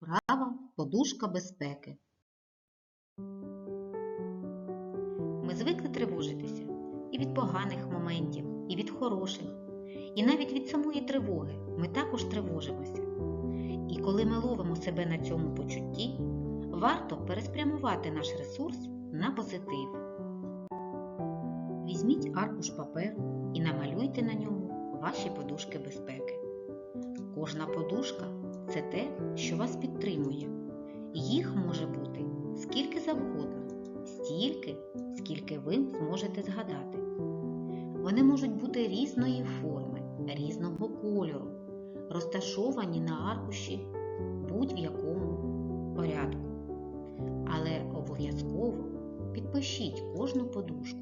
Вправа подушка безпеки. Ми звикли тривожитися і від поганих моментів, і від хороших, і навіть від самої тривоги ми також тривожимося. І коли ми ловимо себе на цьому почутті, варто переспрямувати наш ресурс на позитив. Візьміть аркуш паперу і намалюйте на ньому ваші подушки безпеки. Кожна подушка це те, що вас підтримує. Їх може бути скільки завгодно, стільки, скільки ви зможете згадати. Вони можуть бути різної форми, різного кольору, розташовані на аркуші будь-в якому порядку. Але обов'язково підпишіть кожну подушку.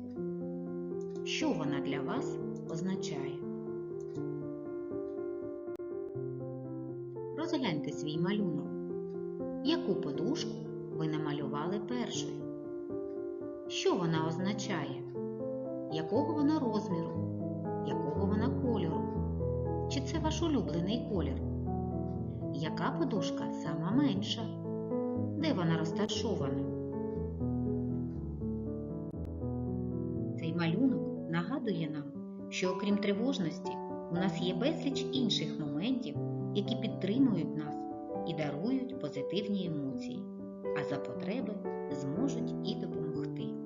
Що вона для вас означає? Розгляньте свій малюнок. Яку подушку ви намалювали першою? Що вона означає? Якого вона розміру? Якого вона кольору? Чи це ваш улюблений колір? Яка подушка сама менша? Де вона розташована? Цей малюнок нагадує нам, що окрім тривожності, у нас є безліч інших моментів, які підтримують нас і дарують позитивні емоції, а за потреби зможуть і допомогти.